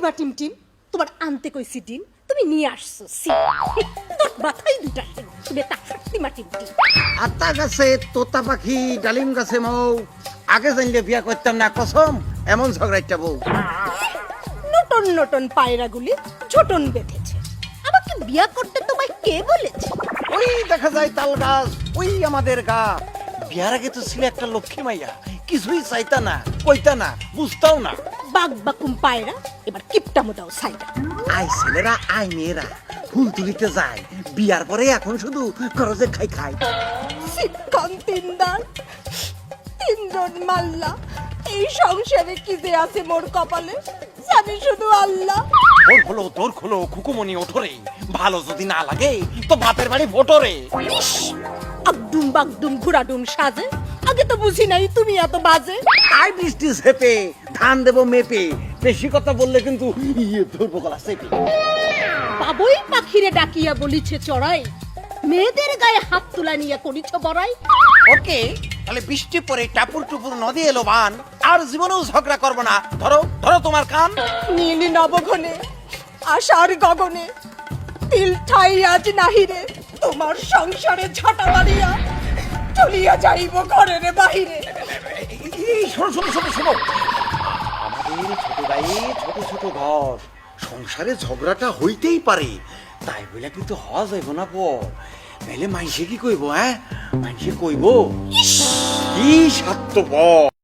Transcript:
কিবা team team? তোমার আনতে কইছি ডিম তুমি নিয়ে আসছো সি তোর মাথায় দুটা শিং বেটা শক্তিমা টিম টিম। আতা গাছে তোতা পাখি ডালিম গাছে মৌ। আগে জানলে বিয়া করতাম না কসম এমন ঝগড়াইটা বউ। নটন নটন পায়রাগুলি ছোটন বেঁধেছে। আমাকে বিয়া করতে তোমায় কে বলেছে? ওই দেখা যায় তাল গাছ ওই আমাদের গা। বিয়ার আগে তো ছিল একটা লক্ষ্মী মাইয়া। কিছুই চাইতা না কইতা না বুঝতাও না। বাগ বাকুম পায়রা এবার কিপটা মোটাও সাইডা। আই ছেলেরা আই মেয়েরা। ফুল তুলিতে যায় বিয়ার পরে এখন শুধু খরচে খাই খাই। শিক্ষণ তিনদার তিনজন মাল্লা। এই সংসারে কি যে আছে মোর কপালে জানি শুধু আল্লাহ। তোর হলো তোর হলো খুকুমনি ওঠরে। ভালো যদি না লাগে তো বাপের বাড়ি ভোটরে। ইস, আগডুম বাগডুম ঘুরাডুম সাজে। আগে তো বুঝি নাই তুমি এত বাজে। আই বৃষ্টি চেপে ধান দেবো মেপে বেশি কথা বললে কিন্তু ইয়ে ধরবো গলা চেপে বাবুই পাখিরে ডাকিয়া বলিছে চড়াই মেয়েদের গায়ে হাত তুলা নিয়ে করিছ বড়াই? ওকে তাহলে বৃষ্টি পরে টাপুর টুপুর নদী এলো বান আর জীবনেও ঝগড়া করব না। ধরো ধরো তোমার কান। নীল নবঘনে আশার গগনে তিল ঠাই আজ নাহিরে তোমার সংসারে ঝাঁটা মারিয়া চলিয়া যাইব ঘরের বাহিরে। এই শোনো শোনো শোনো শোনো। আমাদের ছোট গায়ে ছোট ছোট ঘর। সংসারে ঝগড়াটা হইতেই পারে। তাই বলে কিন্তু হওয়া যাইব না পর নাইলে মাইসে কি কইব হ্যাঁ? মাইসে কইব কি স্বার্থপর।